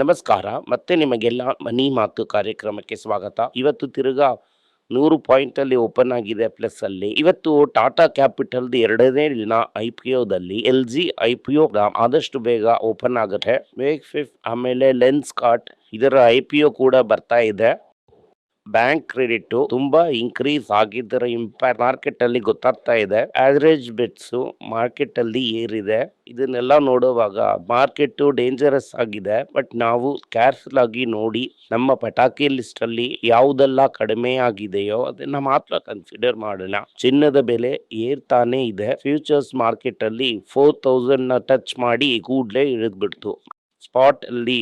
ನಮಸ್ಕಾರ. ಮತ್ತೆ ನಿಮಗೆಲ್ಲ ಮನಿ ಮಾತು ಕಾರ್ಯಕ್ರಮಕ್ಕೆ ಸ್ವಾಗತ. ಇವತ್ತು ತಿರುಗಾ ನೂರು ಪಾಯಿಂಟ್ ಅಲ್ಲಿ ಓಪನ್ ಆಗಿದೆ ಪ್ಲಸ್ ಅಲ್ಲಿ. ಇವತ್ತು ಟಾಟಾ ಕ್ಯಾಪಿಟಲ್ ಎರಡನೇ ದಿನ I P ಒದಲ್ಲಿ L G I P O ಆದಷ್ಟು ಬೇಗ ಓಪನ್ ಆಗುತ್ತೆ. ಮೇಕ್ ಫಿಫ್ತ್ ಆಮೇಲೆ ಲೆನ್ಸ್ ಕಾರ್ಟ್ ಇದರ ಐ ಪಿ ಒ ಕೂಡ ಬರ್ತಾ ಇದೆ. ಬ್ಯಾಂಕ್ ಕ್ರೆಡಿಟ್ ತುಂಬಾ ಇನ್ಕ್ರೀಸ್ ಆಗಿದ್ದರ ಇಂಪ್ಯಾಕ್ಟ್ ಮಾರ್ಕೆಟ್ ಅಲ್ಲಿ ಗೊತ್ತಾಗ್ತಾ ಇದೆ. ಆವರೇಜ್ ಬೆಟ್ಸ್ ಮಾರ್ಕೆಟ್ ಅಲ್ಲಿ ಏರಿದೆ. ಇದನ್ನೆಲ್ಲ ನೋಡುವಾಗ ಮಾರ್ಕೆಟ್ ಡೇಂಜರಸ್ ಆಗಿದೆ. ಬಟ್ ನಾವು ಕೇರ್ಫುಲ್ ಆಗಿ ನೋಡಿ ನಮ್ಮ ಪಟಾಕಿ ಲಿಸ್ಟ್ ಅಲ್ಲಿ ಯಾವುದೆಲ್ಲ ಕಡಿಮೆ ಆಗಿದೆಯೋ ಅದನ್ನ ಮಾತ್ರ ಕನ್ಸಿಡರ್ ಮಾಡೋಣ. ಚಿನ್ನದ ಬೆಲೆ ಏರ್ತಾನೆ ಇದೆ. ಫ್ಯೂಚರ್ಸ್ ಮಾರ್ಕೆಟ್ ಅಲ್ಲಿ ಫೋರ್ ತೌಸಂಡ್ನ ಟಚ್ ಮಾಡಿ ಕೂಡ್ಲೇ ಇಳಿದ್ಬಿಡ್ತು. ಸ್ಪಾಟ್ ಅಲ್ಲಿ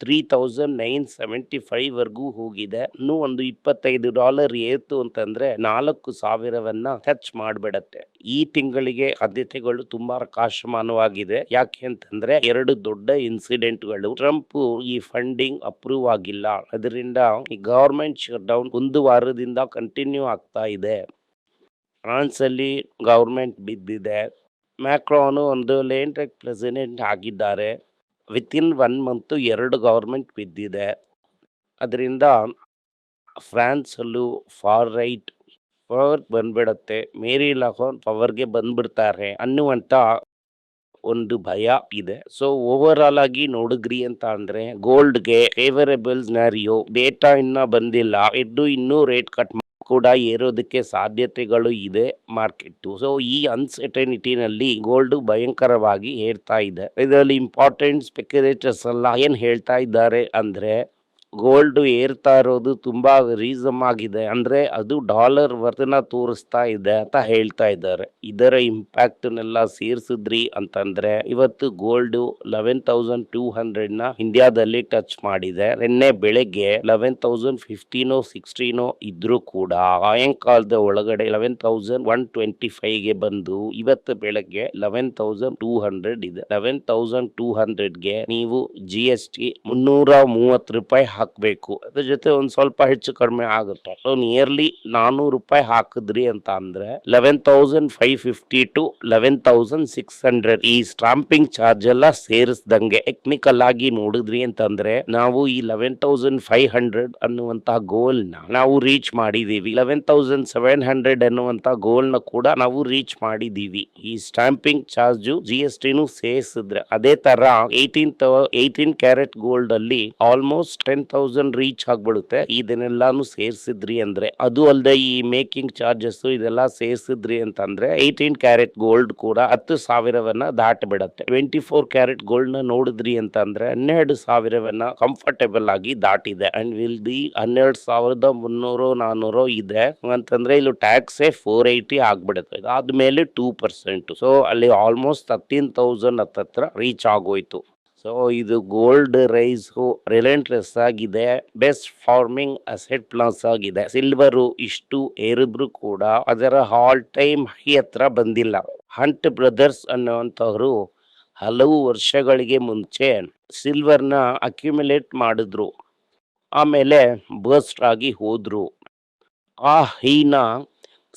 three thousand nine seventy five ವರ್ಗೂ ಹೋಗಿದೆ. ಇನ್ನೂ ಒಂದು ಇಪ್ಪತ್ತೈದು ಡಾಲರ್ ಏತು ಅಂತಂದ್ರೆ ನಾಲ್ಕು ಸಾವಿರವನ್ನ ಟಚ್ ಮಾಡಿಬಿಡತ್ತೆ. ಈ ತಿಂಗಳಿಗೆ ಆದ್ಯತೆಗಳು ತುಂಬಾ ಪ್ರಕಾಶಮಾನವಾಗಿದೆ ಯಾಕೆ ಅಂತಂದ್ರೆ ಎರಡು ದೊಡ್ಡ ಇನ್ಸಿಡೆಂಟ್ಗಳು. ಟ್ರಂಪ್ ಈ ಫಂಡಿಂಗ್ ಅಪ್ರೂವ್ ಆಗಿಲ್ಲ. ಅದರಿಂದ ಈ ಗವರ್ಮೆಂಟ್ ಶಟ್ ಡೌನ್ ಒಂದು ವಾರದಿಂದ ಕಂಟಿನ್ಯೂ ಆಗ್ತಾ ಇದೆ. ಫ್ರಾನ್ಸ್ ಅಲ್ಲಿ ಗವರ್ಮೆಂಟ್ ಬಿದ್ದಿದೆ. ಮ್ಯಾಕ್ರೋನು ಒಂದು ಲೇಂಟ್ರೆಕ್ ಪ್ರೆಸಿಡೆಂಟ್ ಆಗಿದ್ದಾರೆ. ವಿತಿನ್ ಒನ್ ಮಂತು ಎರಡು ಗೌರ್ಮೆಂಟ್ ಬಿದ್ದಿದೆ. ಅದರಿಂದ ಫ್ರಾನ್ಸಲ್ಲೂ ಫಾರ್ ರೈಟ್ ಪವರ್ ಬಂದ್ಬಿಡತ್ತೆ. ಮೇರಿ ಲಹೋನ್ ಪವರ್ಗೆ ಬಂದ್ಬಿಡ್ತಾರೆ ಅನ್ನುವಂಥ ಒಂದು ಭಯ ಇದೆ. ಸೊ ಓವರ್ ಆಲ್ ಆಗಿ ನೋಡಿದ್ರಿ ಅಂತ ಅಂದ್ರೆ ಗೋಲ್ಡ್ಗೆ ಫೇವರೇಬಲ್ ಸ್ನಾರಿಯೋ ಡೇಟಾ ಇನ್ನ ಬಂದಿಲ್ಲ. ಇದ್ದು ಇನ್ನೂ ರೇಟ್ ಕಟ್ ಕೂಡ ಏರೋದಕ್ಕೆ ಸಾಧ್ಯತೆಗಳು ಇದೆ ಮಾರ್ಕೆಟ್ ಸೊ ಈ ಅನ್ಸರ್ಟನಿಟಿನಲ್ಲಿ ಗೋಲ್ಡ್ ಭಯಂಕರವಾಗಿ ಏರ್ತಾ ಇದೆ. ಇದರಲ್ಲಿ ಇಂಪಾರ್ಟೆಂಟ್ ಸ್ಪೆಕ್ಯುಲೇಟರ್ಸ್ ಎಲ್ಲ ಏನ್ ಹೇಳ್ತಾ ಇದ್ದಾರೆ ಅಂದ್ರೆ ಗೋಲ್ಡ್ ಏರ್ತಾ ಇರೋದು ತುಂಬ ರೀಸಮ್ ಆಗಿದೆ. ಅಂದರೆ ಅದು ಡಾಲರ್ ವರ್ತನ ತೋರಿಸ್ತಾ ಇದೆ ಅಂತ ಹೇಳ್ತಾ ಇದ್ದಾರೆ. ಇದರ ಇಂಪ್ಯಾಕ್ಟ್ನೆಲ್ಲ ಸೇರಿಸಿದ್ರಿ ಅಂತಂದ್ರೆ ಇವತ್ತು ಗೋಲ್ಡ್ ಲೆವೆನ್ ತೌಸಂಡ್ ಟೂ ಹಂಡ್ರೆಡ್ನ ಇಂಡಿಯಾದಲ್ಲಿ ಟಚ್ ಮಾಡಿದೆ. ನಿನ್ನೆ ಬೆಳಗ್ಗೆ ಲೆವೆನ್ ತೌಸಂಡ್ ಫಿಫ್ಟೀನೋ ಸಿಕ್ಸ್ಟೀನೋ ಇದ್ರೂ ಕೂಡ ಸಾಯಂಕಾಲದ ಒಳಗಡೆ ಲೆವೆನ್ ತೌಸಂಡ್ ಒನ್ ಟ್ವೆಂಟಿ ಫೈವ್ಗೆ ಬಂದು ಇವತ್ತು ಬೆಳಗ್ಗೆ ಲೆವೆನ್ ತೌಸಂಡ್ ಟೂ ಹಂಡ್ರೆಡ್ ಇದೆ. ಲೆವೆನ್ ತೌಸಂಡ್ ಟೂ ಹಂಡ್ರೆಡ್ಗೆ ನೀವು ಜಿ ಎಸ್ ಟಿ ಮುನ್ನೂರ ಮೂವತ್ತು ರೂಪಾಯಿ ಹಾಕಬೇಕು. ಅದ್ರ ಜೊತೆ ಒಂದು ಸ್ವಲ್ಪ ಹೆಚ್ಚು ಕಡಿಮೆ ಆಗುತ್ತೆ. ಸೊ ನಿಯರ್ಲಿ ನಾನೂರು ರೂಪಾಯಿ ಹಾಕಿದ್ರಿ ಅಂತ ಅಂದ್ರೆ eleven thousand five fifty to eleven thousand six hundred ಈ ಸ್ಟಾಂಪಿಂಗ್ ಚಾರ್ಜ್ ಎಲ್ಲ ಸೇರಿಸ್ದಂಗೆ ಟೆಕ್ನಿಕಲ್ ಆಗಿ ನೋಡಿದ್ರಿ ಅಂತಂದ್ರೆ ನಾವು ಈ ಲೆವೆನ್ ತೌಸಂಡ್ ಫೈವ್ ಹಂಡ್ರೆಡ್ ಅನ್ನುವಂತಹ ಗೋಲ್ನ ನಾವು ರೀಚ್ ಮಾಡಿದೀವಿ. ಲೆವೆನ್ ತೌಸಂಡ್ ಸೆವೆನ್ ಹಂಡ್ರೆಡ್ ಅನ್ನುವಂತ ಗೋಲ್ನ ಕೂಡ ನಾವು ರೀಚ್ ಮಾಡಿದೀವಿ. ಈ ಸ್ಟಾಂಪಿಂಗ್ ಚಾರ್ಜ್ ಜಿ ಎಸ್ ಟಿನೂ ಸೇರಿಸಿದ್ರೆ ಅದೇ ತರ ಏಯ್ಟೀನ್ ಏಯ್ಟೀನ್ ಕ್ಯಾರೆಟ್ ಗೋಲ್ಡ್ ಅಲ್ಲಿ ಆಲ್ಮೋಸ್ಟ್ ಟೆನ್ ತೌಸಂಡ್ ರೀಚ್ ಆಗ್ಬಿಡುತ್ತೆ. ಇದನ್ನೆಲ್ಲಾನು ಸೇರಿಸಿದ್ರಿ ಅಂದ್ರೆ, ಅದು ಅಲ್ಲದೆ ಈ ಮೇಕಿಂಗ್ ಚಾರ್ಜಸ್ ಇದೆಲ್ಲ ಸೇರಿಸಿದ್ರಿ ಅಂತಂದ್ರೆ ಏಯ್ಟೀನ್ ಕ್ಯಾರೆಟ್ ಗೋಲ್ಡ್ ಕೂಡ ಹತ್ತು ಸಾವಿರವನ್ನ ದಾಟ ಬಿಡತ್ತೆ ಟ್ವೆಂಟಿ ಫೋರ್ ಕ್ಯಾರೆಟ್ ಗೋಲ್ಡ್ನ ನೋಡಿದ್ರಿ ಅಂತಂದ್ರೆ, ಹನ್ನೆರಡು ಸಾವಿರವನ್ನ ಕಂಫರ್ಟೇಬಲ್ ಆಗಿ ದಾಟಿದೆ. ಅಂಡ್ ವಿಲ್ ಬಿ ಹನ್ನೆರಡು ಸಾವಿರದ ಮುನ್ನೂರು, ನಾನೂರು ಇದೆ. ಅಂತಂದ್ರೆ ಇಲ್ಲಿ ಟ್ಯಾಕ್ಸೇ ಫೋರ್ ಏಯ್ಟಿ ಆಗ್ಬಿಡುತ್ತೆ. ಅದಾದ್ಮೇಲೆ ಟೂ ಪರ್ಸೆಂಟ್ ಸೊ ಅಲ್ಲಿ ಆಲ್ಮೋಸ್ಟ್ ತರ್ಟೀನ್ ತೌಸಂಡ್ ಹತ್ತತ್ರ ರೀಚ್ ಆಗೋಯ್ತು. ಸೊ ಇದು ಗೋಲ್ಡ್ ರೈಸ್ ರಿಲೆಂಟ್ಲೆಸ್ ಆಗಿದೆ. ಬೆಸ್ಟ್ ಫಾರ್ಮಿಂಗ್ ಅಸೆಟ್ ಪ್ಲಾಸ್ ಆಗಿದೆ. ಸಿಲ್ವರು ಇಷ್ಟು ಏರಿದ್ರು ಕೂಡ ಅದರ ಹಾಲ್ ಟೈಮ್ ಹೈ ಹತ್ರ ಬಂದಿಲ್ಲ. ಹಂಟ್ ಬ್ರದರ್ಸ್ ಅನ್ನುವಂಥವ್ರು ಹಲವು ವರ್ಷಗಳಿಗೆ ಮುಂಚೆ ಸಿಲ್ವರ್ನ ಅಕ್ಯುಮುಲೇಟ್ ಮಾಡಿದ್ರು. ಆಮೇಲೆ ಬಸ್ಟ್ ಆಗಿ ಹೋದ್ರು. ಆ ಹೈನ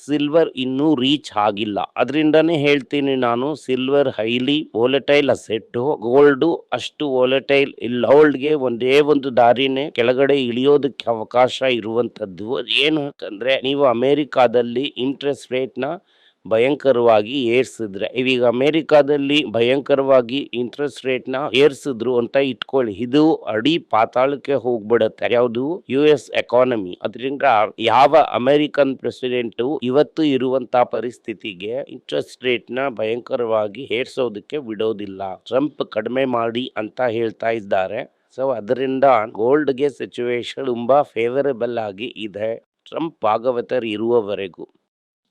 ಸಿಲ್ವರ್ ಇನ್ನೂ ರೀಚ್ ಆಗಿಲ್ಲ. ಅದರಿಂದನೇ ಹೇಳ್ತೀನಿ ನಾನು, silver highly volatile asset, gold ಅಷ್ಟು ವೋಲೆಟೈಲ್ ಇಲ್ಲ. ಗೋಲ್ಡ್ಗೆ ಒಂದೇ ಒಂದು ದಾರಿನೇ ಕೆಳಗಡೆ ಇಳಿಯೋದಕ್ಕೆ ಅವಕಾಶ ಇರುವಂತದ್ದು ಏನು ಅಂತಂದ್ರೆ, ನೀವು ಅಮೆರಿಕಾದಲ್ಲಿ ಇಂಟ್ರೆಸ್ಟ್ ರೇಟ್ನ ಭಯಂಕರವಾಗಿ ಏರ್ಸಿದ್ರೆ ಇವೀಗ ಅಮೆರಿಕಾದಲ್ಲಿ ಭಯಂಕರವಾಗಿ ಇಂಟ್ರೆಸ್ಟ್ ರೇಟ್ನ ಏರ್ಸಿದ್ರು ಅಂತ ಇಟ್ಕೊಳ್ಳಿ. ಇದು ಅಡಿ ಪಾತಾಳಕ್ಕೆ ಹೋಗ್ಬಿಡತ್ತೆ. ಯಾವುದು? ಯು ಎಸ್ ಎಕಾನಮಿ ಅದರಿಂದ ಯಾವ ಅಮೆರಿಕನ್ ಪ್ರೆಸಿಡೆಂಟ್ ಇವತ್ತು ಇರುವಂತಹ ಪರಿಸ್ಥಿತಿಗೆ ಇಂಟ್ರೆಸ್ಟ್ ರೇಟ್ನ ಭಯಂಕರವಾಗಿ ಏರ್ಸೋದಕ್ಕೆ ಬಿಡೋದಿಲ್ಲ. ಟ್ರಂಪ್ ಕಡಿಮೆ ಮಾಡಿ ಅಂತ ಹೇಳ್ತಾ ಇದ್ದಾರೆ. ಸೊ ಅದರಿಂದ ಗೋಲ್ಡ್ಗೆ ಸಿಚುವೇಶನ್ ತುಂಬಾ ಫೇವರಬಲ್ ಆಗಿ ಇದೆ. ಟ್ರಂಪ್ ಭಾಗವತರ್ ಇರುವವರೆಗೂ.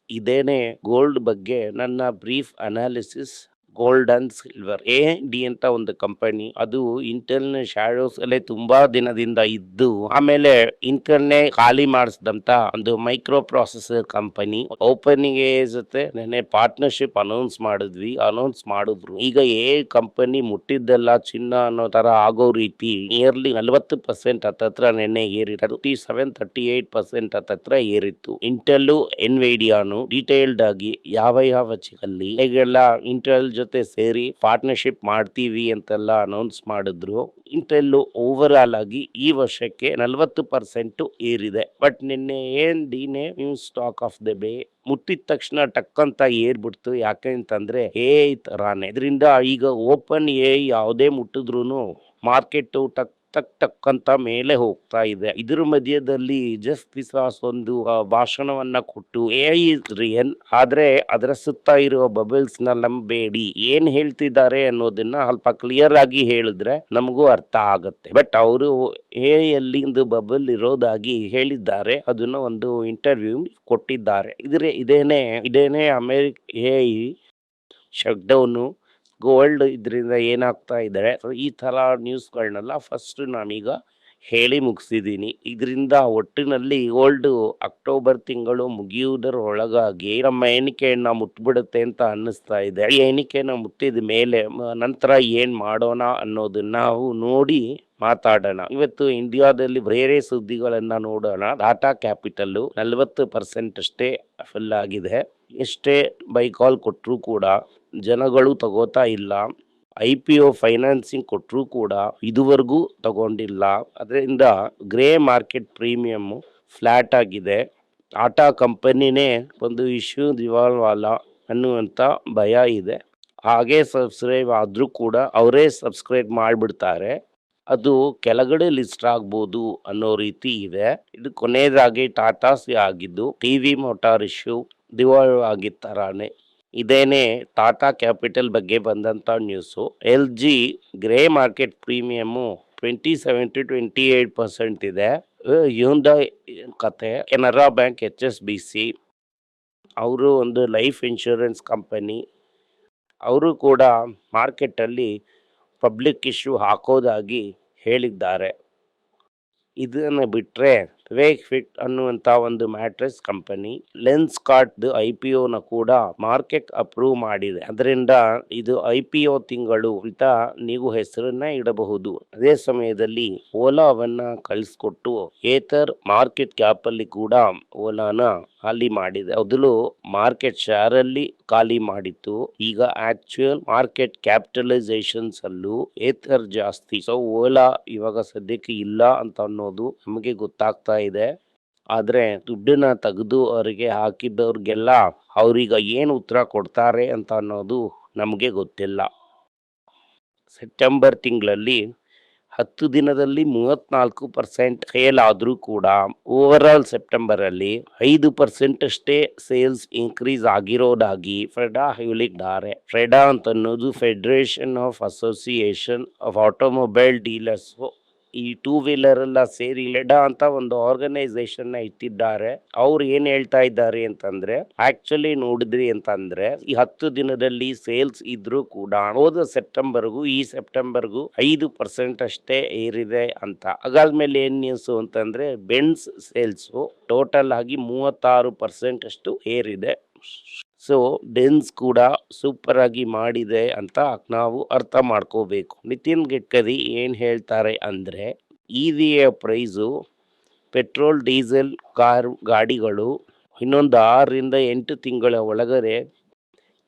ಇದೇನೆ ಗೋಲ್ಡ್ ಬಗ್ಗೆ ನನ್ನ brief analysis gold and silver A D ಅಂತ ಒಂದು ಕಂಪನಿ ಅದು ಇಂಟರ್ನ ಶಾಡೋಸಲ್ಲೇ ತುಂಬ ದಿನದಿಂದ ಇದ್ದು, ಆಮೇಲೆ ಇಂಟರ್ನೇ ಖಾಲಿ ಮಾಡಿಸಿದಂಥ ಒಂದು ಮೈಕ್ರೋ ಪ್ರೊಸೆಸರ್ ಕಂಪನಿ ಓಪನಿಂಗ್ ಜೊತೆ ನೆನ್ನೆ ಪಾರ್ಟ್ನರ್ಶಿಪ್ ಅನೌನ್ಸ್ ಮಾಡಿದ್ವಿ ಅನೌನ್ಸ್ ಮಾಡಿದ್ರು. ಈಗ ಎ ಕಂಪನಿ ಮುಟ್ಟಿದ್ದೆಲ್ಲ ಚಿನ್ನ ಅನ್ನೋ ತರ ಆಗೋ ರೀತಿ ನಿಯರ್ಲಿ ನಲವತ್ತು ಪರ್ಸೆಂಟ್ ಹತ್ತತ್ರ ನೆನ್ನೆ ಏರಿ thirty seven thirty eight percent ಹತ್ತತ್ರ ಏರಿತ್ತು. ಇಂಟೆಲ್ ಎನ್ವೇಡಿಯಾನು ಡೀಟೇಲ್ಡ್ ಆಗಿ ಯಾವ ಯಾವ ಚಿಕಲ್ಲಿ ಈಗೆಲ್ಲ ಇಂಟೆಲ್ ಜೊತೆ ಸೇರಿ ಪಾರ್ಟ್ನರ್ಶಿಪ್ ಮಾಡ್ತೀವಿ ಅಂತೆಲ್ಲ ಅನೌನ್ಸ್ ಮಾಡಿದ್ರು. ಇಂಟೆಲ್ ಓವರ್ ಆಲ್ ಆಗಿ ಈ ವರ್ಷಕ್ಕೆ ನಲವತ್ತು ಪರ್ಸೆಂಟ್ ಏರಿದೆ. ಬಟ್ ನಿನ್ನೆ ಏನ್ ಡಿನೇ new stock of the bay ಮುಟ್ಟಿದ ತಕ್ಷಣ ಟಕ್ ಅಂತ ಏರ್ಬಿಡ್ತು. ಯಾಕೆ ಅಂತಂದ್ರೆ ಏ ತರಾನೆ. ಇದರಿಂದ ಈಗ ಓಪನ್ ಏ ಯಾವುದೇ ಮುಟ್ಟಿದ್ರು ಮಾರ್ಕೆಟ್ ಟಕ್ ಟಕ್ ಟಕ್ ಮೇಲೆ ಹೋಗ್ತಾ ಇದೆ. ಇದ್ರ ಮಧ್ಯದಲ್ಲಿ ಜಸ್ ಪಿಸಾಸ್ ಒಂದು ಭಾಷಣವನ್ನ ಕೊಟ್ಟು ಎ ಇಸ್ ರಿಯಲ್ ಆದ್ರೆ ಅದರ ಸುತ್ತ ಇರುವ ಬಬಲ್ಸ್ನ ನಂಬೇಡಿ. ಏನ್ ಹೇಳ್ತಿದ್ದಾರೆ ಅನ್ನೋದನ್ನ ಸ್ವಲ್ಪ ಕ್ಲಿಯರ್ ಆಗಿ ಹೇಳಿದ್ರೆ ನಮಗೂ ಅರ್ಥ ಆಗತ್ತೆ. ಬಟ್ ಅವರು ಎ ಎಲ್ಲಿಂದ ಬಬಲ್ ಇರೋದಾಗಿ ಹೇಳಿದ್ದಾರೆ, ಅದನ್ನ ಒಂದು ಇಂಟರ್ವ್ಯೂ ಕೊಟ್ಟಿದ್ದಾರೆ. ಇದ್ರೆ, ಇದೇನೆ ಇದೇನೆ America a shut down gold ಇದರಿಂದ ಏನಾಗ್ತಾ ಇದ್ದಾರೆ ಸೊ ಈ ಥರ ನ್ಯೂಸ್ಗಳನ್ನೆಲ್ಲ ಫಸ್ಟ್ ನಾನೀಗ ಹೇಳಿ ಮುಗಿಸಿದ್ದೀನಿ ಇದರಿಂದ ಒಟ್ಟಿನಲ್ಲಿ ಗೋಲ್ಡ್ ಅಕ್ಟೋಬರ್ ತಿಂಗಳು ಮುಗಿಯುವುದರ ಒಳಗಾಗಿ ನಮ್ಮ ಎಣಿಕೆಯನ್ನು ಮುಟ್ಬಿಡುತ್ತೆ ಅಂತ ಅನ್ನಿಸ್ತಾ ಇದೆ. ಈ ಎಣಿಕೆನ ಮುಟ್ಟಿದ ಮೇಲೆ ನಂತರ ಏನು ಮಾಡೋಣ ಅನ್ನೋದನ್ನ ನಾವು ನೋಡಿ ಮಾತಾಡೋಣ. ಇವತ್ತು ಇಂಡಿಯಾದಲ್ಲಿ ಬೇರೆ ಸುದ್ದಿಗಳನ್ನು ನೋಡೋಣ. ಟಾಟಾ ಕ್ಯಾಪಿಟಲ್ ನಲವತ್ತು ಪರ್ಸೆಂಟ್ ಅಷ್ಟೇ ಫಿಲ್ ಆಗಿದೆ. ಎಷ್ಟೇ ಬೈಕಾಲ್ ಕೊಟ್ಟರೂ ಕೂಡ ಜನಗಳು ತಗೋತಾ ಇಲ್ಲ. ಐ ಪಿ ಒ ಫೈನಾನ್ಸಿಂಗ್ ಕೊಟ್ಟರು ಕೂಡ ಇದುವರೆಗೂ ತಗೊಂಡಿಲ್ಲ. ಅದರಿಂದ ಗ್ರೇ ಮಾರ್ಕೆಟ್ ಪ್ರೀಮಿಯಮ್ಮು ಫ್ಲ್ಯಾಟ್ ಆಗಿದೆ. ಟಾಟಾ ಕಂಪನಿನೇ ಒಂದು ಇಶ್ಯೂ ದಿವಾಲ್ವಾಲ ಅನ್ನುವಂಥ ಭಯ ಇದೆ. ಹಾಗೆ ಸಬ್ಸ್ಕ್ರೈಬ್ ಆದರೂ ಕೂಡ ಅವರೇ ಸಬ್ಸ್ಕ್ರೈಬ್ ಮಾಡಿಬಿಡ್ತಾರೆ. ಅದು ಕೆಳಗಡೆ ಲಿಸ್ಟ್ ಆಗ್ಬೋದು ಅನ್ನೋ ರೀತಿ ಇದೆ. ಇದು ಕೊನೆಯದಾಗಿ ಟಾಟಾಸ್ ಆಗಿದ್ದು ಟಿ ವಿ ಮೋಟಾರ್ ಇಶ್ಯೂ ದಿವಾಳು ಆಗಿದ್ದ ಥರಾನೇ ಇದೇನೆ ಟಾಟಾ ಕ್ಯಾಪಿಟಲ್ ಬಗ್ಗೆ ಬಂದಂಥ news. L G grey market premium twenty seven to twenty eight percent ಇದೆ. ಇವಂದ ಕತೆ, Canara bank, H S B C, ಅವರು ಒಂದು ಲೈಫ್ ಇನ್ಶೂರೆನ್ಸ್ ಕಂಪನಿ. ಅವರು ಕೂಡ ಮಾರ್ಕೆಟಲ್ಲಿ ಪಬ್ಲಿಕ್ ಇಶ್ಯೂ ಹಾಕೋದಾಗಿ ಹೇಳಿದ್ದಾರೆ. ಇದನ್ನು ಬಿಟ್ಟರೆ ವೇಕ್ ಫಿಟ್ ಅನ್ನುವಂಥ ಒಂದು mattress company, Lenskart I P O ಕೂಡ ಮಾರ್ಕೆಟ್ ಅಪ್ರೂವ್ ಮಾಡಿದೆ. ಅದರಿಂದ ಇದು ಐ ಪಿ ಒ ತಿಂಗಳು ಅಂತ ನೀವು ಹೆಸರನ್ನ ಇಡಬಹುದು. ಅದೇ ಸಮಯದಲ್ಲಿ ಓಲಾವನ್ನ ಕಳಿಸ್ಕೊಟ್ಟು ಏತರ್ ಮಾರ್ಕೆಟ್ ಕ್ಯಾಪ್ ಅಲ್ಲಿ ಕೂಡ ಓಲಾನ ಖಾಲಿ ಮಾಡಿದೆ. ಮೊದಲು ಮಾರ್ಕೆಟ್ ಶೇರ್ ಅಲ್ಲಿ ಖಾಲಿ ಮಾಡಿತ್ತು. ಈಗ ಆಕ್ಚುಯಲ್ ಮಾರ್ಕೆಟ್ ಕ್ಯಾಪಿಟಲೈಸೇಷನ್ಸ್ ಅಲ್ಲೂ ಏತರ್ ಜಾಸ್ತಿ. ಸೊ, ಓಲಾ ಇವಾಗ ಸದ್ಯಕ್ಕೆ ಇಲ್ಲ ಅಂತ ಅನ್ನೋದು ನಮಗೆ ಗೊತ್ತಾಗ್ತಾ ಇದೆ. ಆದರೆ ದುಡ್ಡನ್ನ ತೆಗೆದು ಅವರಿಗೆ ಹಾಕಿದ್ದವ್ರಿಗೆಲ್ಲ ಅವ್ರೀಗ ಏನು ಉತ್ತರ ಕೊಡ್ತಾರೆ ಅಂತ ಅನ್ನೋದು ನಮಗೆ ಗೊತ್ತಿಲ್ಲ. ಸೆಪ್ಟೆಂಬರ್ ತಿಂಗಳಲ್ಲಿ ಹತ್ತು ದಿನದಲ್ಲಿ ಮೂವತ್ತ್ನಾಲ್ಕು ಪರ್ಸೆಂಟ್ ಸೇಲ್ ಆದರೂ ಕೂಡ ಓವರ್ ಆಲ್ ಸೆಪ್ಟೆಂಬರ್ ಅಲ್ಲಿ ಐದು ಪರ್ಸೆಂಟ್ ಅಷ್ಟೇ ಸೇಲ್ಸ್ ಇನ್ಕ್ರೀಸ್ ಆಗಿರೋದಾಗಿ ಫ್ರೆಡಾ ಹೇಳಿದ್ದಾರೆ. ಫ್ರೆಡಾ ಅಂತ ಅನ್ನೋದು federation of association of automobile dealers ಈ ಟೂ ವೀಲರ್ ಎಲ್ಲ ಸೇರಿ ಲೆಡಾ ಅಂತ ಒಂದು ಆರ್ಗನೈಸೇಷನ್ನ ಇಟ್ಟಿದ್ದಾರೆ. ಅವ್ರು ಏನ್ ಹೇಳ್ತಾ ಇದ್ದಾರೆ ಅಂತಂದ್ರೆ ಆಕ್ಚುಲಿ ನೋಡಿದ್ರಿ ಅಂತಂದ್ರೆ, ಈ ಹತ್ತು ದಿನದಲ್ಲಿ ಸೇಲ್ಸ್ ಇದ್ರೂ ಕೂಡ ಹೋದ ಸೆಪ್ಟೆಂಬರ್ಗೂ, ಈ ಸೆಪ್ಟೆಂಬರ್ಗೂ ಐದು ಪರ್ಸೆಂಟ್ ಅಷ್ಟೇ ಏರಿದೆ ಅಂತ. ಹಾಗಾದ್ಮೇಲೆ ಏನ್ ನ್ಯೂಸ್ ಅಂತಂದ್ರೆ ಬೆನ್ಸ್ ಸೇಲ್ಸ್ ಟೋಟಲ್ ಆಗಿ ಮೂವತ್ತಾರು ಪರ್ಸೆಂಟ್ ಅಷ್ಟು ಏರಿದೆ. ಸೊ ಡೆನ್ಸ್ ಕೂಡ ಸೂಪರ್ ಆಗಿ ಮಾಡಿದೆ ಅಂತ ನಾವು ಅರ್ಥ ಮಾಡ್ಕೋಬೇಕು. ನಿತಿನ್ ಗಡ್ಕರಿ ಏನು ಹೇಳ್ತಾರೆ ಅಂದ್ರೆ ಇ ವಿಯ ಪ್ರೈಸು ಪೆಟ್ರೋಲ್, ಡೀಸೆಲ್ ಕಾರ್ ಗಾಡಿಗಳು ಇನ್ನೊಂದು ಆರರಿಂದ ಎಂಟು ತಿಂಗಳ ಒಳಗಡೆ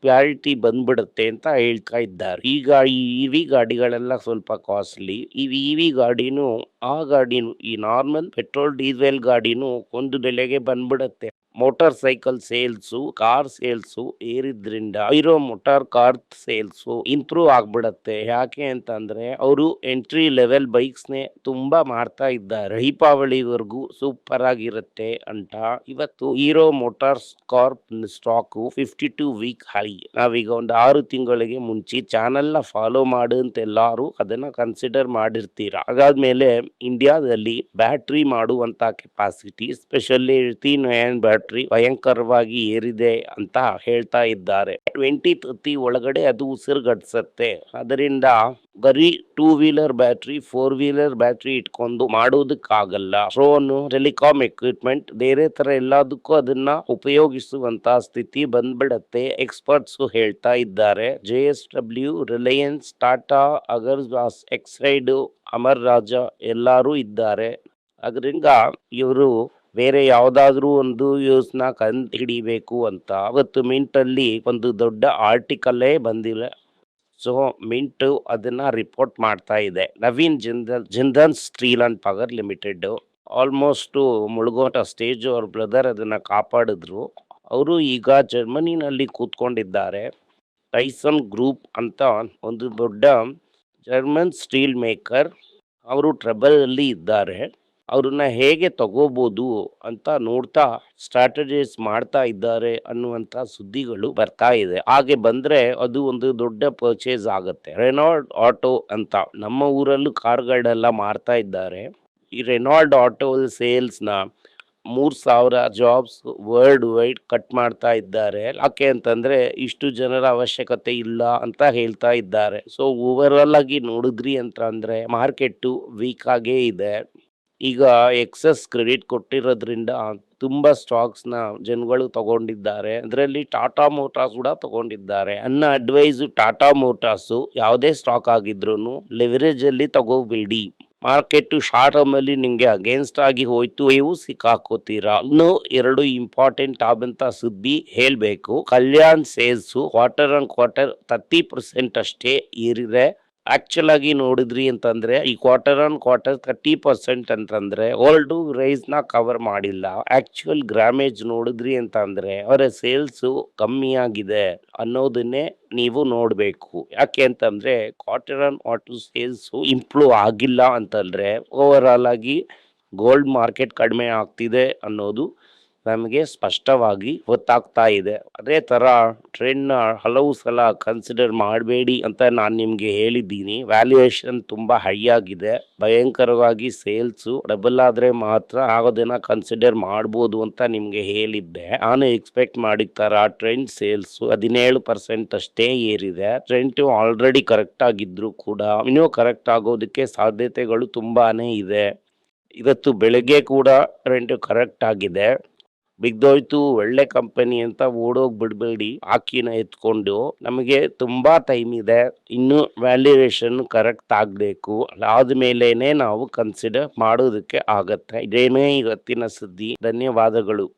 ಕ್ವಾಲಿಟಿ ಬಂದ್ಬಿಡುತ್ತೆ ಅಂತ ಹೇಳ್ತಾ ಇದ್ದಾರೆ. ಈಗ ಈ ಇ ವಿ ಗಾಡಿಗಳೆಲ್ಲ ಸ್ವಲ್ಪ ಕಾಸ್ಟ್ಲಿ. ಈ ಇ ವಿ ಗಾಡಿನೂ, ಆ ಗಾಡಿನೂ, ಈ ನಾರ್ಮಲ್ ಪೆಟ್ರೋಲ್, ಡೀಸೆಲ್ ಗಾಡಿನೂ ಒಂದು ಬೆಲೆಗೆ ಬಂದ್ಬಿಡುತ್ತೆ. Motorcycle sales, car sales ಏರಿದ್ರಿಂದ ಇರೋ ಮೋಟಾರ್, ಕಾರ್ ಸೇಲ್ಸು ಇಂಪ್ರೂವ್ ಆಗ್ಬಿಡತ್ತೆ. ಯಾಕೆ ಅಂತಂದ್ರೆ ಅವರು ಎಂಟ್ರಿ ಲೆವೆಲ್ ಬೈಕ್ಸ್ನೇ ತುಂಬಾ ಮಾಡ್ತಾ ಇದ್ದಾರೆ. ದೀಪಾವಳಿವರೆಗೂ ಸೂಪರ್ ಆಗಿರುತ್ತೆ ಅಂತ. ಇವತ್ತು Hero motors corp stock fifty two week high. ನಾವೀಗ ಒಂದು ಆರು ತಿಂಗಳಿಗೆ ಮುಂಚೆ ಚಾನೆಲ್ನ ಫಾಲೋ ಮಾಡು ಅಂತ ಎಲ್ಲಾರು ಅದನ್ನ ಕನ್ಸಿಡರ್ ಮಾಡಿರ್ತೀರಾ? ಹಾಗಾದ್ಮೇಲೆ ಇಂಡಿಯಾದಲ್ಲಿ ಬ್ಯಾಟ್ರಿ ಮಾಡುವಂತ ಕೆಪಾಸಿಟಿ, ಸ್ಪೆಷಲಿ ತೀನ್ ಬ್ಯಾಟ್ರಿ ಭಯಂಕರವಾಗಿ ಏರಿದೆ ಅಂತ ಹೇಳ್ತಾ ಇದ್ದಾರೆ. ಟ್ವೆಂಟಿ ತರ್ಟಿ ಒಳಗಡೆ ಅದು ಉಸಿರುಗಟ್ಸತ್ತೆ ಅದರಿಂದ ಬರೀ two wheeler battery four wheeler battery ಇಟ್ಕೊಂಡು ಮಾಡೋದಕ್ಕಾಗಲ್ಲ. ಡ್ರೋನ್ ಟೆಲಿಕಾಮ್ ಎಕ್ವಿಪ್ಮೆಂಟ್ ಬೇರೆ ತರ ಎಲ್ಲದಕ್ಕೂ ಅದನ್ನ ಉಪಯೋಗಿಸುವಂತ ಸ್ಥಿತಿ ಬಂದ್ಬಿಡತ್ತೆ ಎಕ್ಸ್ಪರ್ಟ್ಸ್ ಹೇಳ್ತಾ ಇದ್ದಾರೆ. J S W Reliance Tata Agarwals Exide Amar Raja ಎಲ್ಲರೂ ಇದ್ದಾರೆ. ಅದರಿಂದ ಇವರು ಬೇರೆ ಯಾವುದಾದ್ರೂ ಒಂದು ಯೂಸ್ನ ಕಂಡು ಹಿಡಿಬೇಕು ಅಂತ. ಅವತ್ತು ಮಿಂಟಲ್ಲಿ ಒಂದು ದೊಡ್ಡ ಆರ್ಟಿಕಲ್ಲೇ ಬಂದಿಲ್ಲ. ಸೊ, ಮಿಂಟು ಅದನ್ನು ರಿಪೋರ್ಟ್ ಮಾಡ್ತಾ ಇದೆ. Naveen Jindal Jindal steel and power limited almost ಮುಳುಗೋಟ stage ಅವ್ರ ಬ್ರದರ್ ಅದನ್ನು ಕಾಪಾಡಿದ್ರು. ಅವರು ಈಗ ಜರ್ಮನಿನಲ್ಲಿ ಕೂತ್ಕೊಂಡಿದ್ದಾರೆ. ಟೈಸನ್ ಗ್ರೂಪ್ ಅಂತ ಒಂದು ದೊಡ್ಡ ಜರ್ಮನ್ ಸ್ಟೀಲ್ ಮೇಕರ್. ಅವರು ಟ್ರಬಲಲ್ಲಿ ಇದ್ದಾರೆ. ಅವ್ರನ್ನ ಹೇಗೆ ತಗೋಬೋದು ಅಂತ ನೋಡ್ತಾ ಸ್ಟ್ರಾಟಜೀಸ್ ಮಾಡ್ತಾ ಇದ್ದಾರೆ ಅನ್ನುವಂತ ಸುದ್ದಿಗಳು ಬರ್ತಾ ಇದೆ. ಹಾಗೆ ಬಂದ್ರೆ ಅದು ಒಂದು ದೊಡ್ಡ ಪರ್ಚೇಸ್ ಆಗುತ್ತೆ. ರೆನಾಲ್ಡ್ ಆಟೋ ಅಂತ ನಮ್ಮ ಊರಲ್ಲೂ ಕಾರ್ಗಳೆಲ್ಲ ಮಾರ್ತಾ ಇದ್ದಾರೆ. ಈ ರೆನಾಲ್ಡ್ ಆಟೋ ಸೇಲ್ಸ್ನ ಮೂರು ಸಾವಿರ ಜಾಬ್ಸ್ ವರ್ಲ್ಡ್ ವೈಡ್ ಕಟ್ ಮಾಡ್ತಾ ಇದ್ದಾರೆ. ಯಾಕೆ ಅಂತಂದರೆ ಇಷ್ಟು ಜನರ ಅವಶ್ಯಕತೆ ಇಲ್ಲ ಅಂತ ಹೇಳ್ತಾ ಇದ್ದಾರೆ. ಸೊ ಓವರ್ ಆಗಿ ನೋಡಿದ್ರಿ ಅಂತ ಅಂದರೆ ಮಾರ್ಕೆಟ್ ವೀಕಾಗೇ ಇದೆ. ಈಗ ಎಕ್ಸಸ್ ಕ್ರೆಡಿಟ್ ಕೊಟ್ಟಿರೋದ್ರಿಂದ ತುಂಬ ಸ್ಟಾಕ್ಸ್ನ ಜನಗಳು ತಗೊಂಡಿದ್ದಾರೆ. ಅದರಲ್ಲಿ ಟಾಟಾ ಮೋಟಾರ್ಸ್ ಕೂಡ ತಗೊಂಡಿದ್ದಾರೆ. ಅನ್ನ ಅಡ್ವೈಸ್ ಟಾಟಾ ಮೋಟಾರ್ಸು ಯಾವುದೇ ಸ್ಟಾಕ್ ಆಗಿದ್ರು ಲೆವರೇಜಲ್ಲಿ ತಗೋಬೇಡಿ. ಮಾರ್ಕೆಟ್ ಶಾರ್ಟ್ ಟರ್ಮ್ ನಿಮಗೆ ಅಗೇನ್ಸ್ಟ್ ಆಗಿ ಹೋಯ್ತು, ನೀವು ಸಿಕ್ಕಾಕೋತೀರಾ? ಇನ್ನು ಎರಡು ಇಂಪಾರ್ಟೆಂಟ್ ಆದಂತ ಸುದ್ದಿ ಹೇಳಬೇಕು. Kalyan sales quarter and quarter thirty percent ಅಷ್ಟೇ ಏರಿದೆ. ಆಕ್ಚುಲ್ ಆಗಿ ನೋಡಿದ್ರಿ ಅಂತಂದ್ರೆ, ಈ quarter on quarter thirty percent ಅಂತಂದ್ರೆ ಓಲ್ಡ್ ರೈಸ್ನ ಕವರ್ ಮಾಡಿಲ್ಲ. ಆಕ್ಚುಯಲ್ ಗ್ರಾಮೇಜ್ ನೋಡಿದ್ರಿ ಅಂತಂದ್ರೆ, ಅವರ ಸೇಲ್ಸ್ ಕಮ್ಮಿ ಆಗಿದೆ ಅನ್ನೋದನ್ನೇ ನೀವು ನೋಡ್ಬೇಕು. ಯಾಕೆ ಅಂತಂದ್ರೆ quarter on quarter sales improve ಆಗಿಲ್ಲ ಅಂತಂದ್ರೆ ಓವರ್ ಆಲ್ ಆಗಿ ಗೋಲ್ಡ್ ಮಾರ್ಕೆಟ್ ಕಡಿಮೆ ಆಗ್ತಿದೆ ಅನ್ನೋದು ನಮಗೆ ಸ್ಪಷ್ಟವಾಗಿ ಗೊತ್ತಾಗ್ತಾ ಇದೆ. ಅದೇ ಥರ ಟ್ರೆಂಡ್ನ ಹಲವು ಸಲ ಕನ್ಸಿಡರ್ ಮಾಡಬೇಡಿ ಅಂತ ನಾನು ನಿಮಗೆ ಹೇಳಿದ್ದೀನಿ. ವ್ಯಾಲ್ಯೂಯೇಷನ್ ತುಂಬಾ ಹೈ ಆಗಿದೆ. ಭಯಂಕರವಾಗಿ ಸೇಲ್ಸ್ ಡಬಲ್ ಆದ್ರೆ ಮಾತ್ರ ಆಗೋದನ್ನ ಕನ್ಸಿಡರ್ ಮಾಡ್ಬೋದು ಅಂತ ನಿಮಗೆ ಹೇಳಿದ್ದೆ. ನಾನು ಎಕ್ಸ್ಪೆಕ್ಟ್ ಮಾಡಿದ ಥರ ಟ್ರೆಂಡ್ ಸೇಲ್ಸ್ ಹದಿನೇಳು ಪರ್ಸೆಂಟ್ ಅಷ್ಟೇ ಏರಿದೆ. ಟ್ರೆಂಡ್ ಆಲ್ರೆಡಿ ಕರೆಕ್ಟ್ ಆಗಿದ್ರು ಕೂಡ ಇನ್ನೂ ಕರೆಕ್ಟ್ ಆಗೋದಕ್ಕೆ ಸಾಧ್ಯತೆಗಳು ತುಂಬಾನೇ ಇದೆ. ಇವತ್ತು ಬೆಳಗ್ಗೆ ಕೂಡ ಟ್ರೆಂಡ್ ಕರೆಕ್ಟ್ ಆಗಿದೆ. ಬಿಗ್ದೋಯ್ತು, ಒಳ್ಳೆ ಕಂಪನಿ ಅಂತ ಓಡೋಗ್ ಬಿಡ್ಬೇಡಿ. ಆಕಿನ ಎತ್ಕೊಂಡು ನಮಗೆ ತುಂಬಾ ಟೈಮ್ ಇದೆ. ಇನ್ನು ವ್ಯಾಲ್ಯೂಯೇಷನ್ ಕರೆಕ್ಟ್ ಆಗಬೇಕು. ಅದಾದ್ಮೇಲೆನೆ ನಾವು ಕನ್ಸಿಡರ್ ಮಾಡೋದಕ್ಕೆ ಆಗತ್ತೆ. ಇದೇನೇ ಇವತ್ತಿನ ಸುದ್ದಿ. ಧನ್ಯವಾದಗಳು.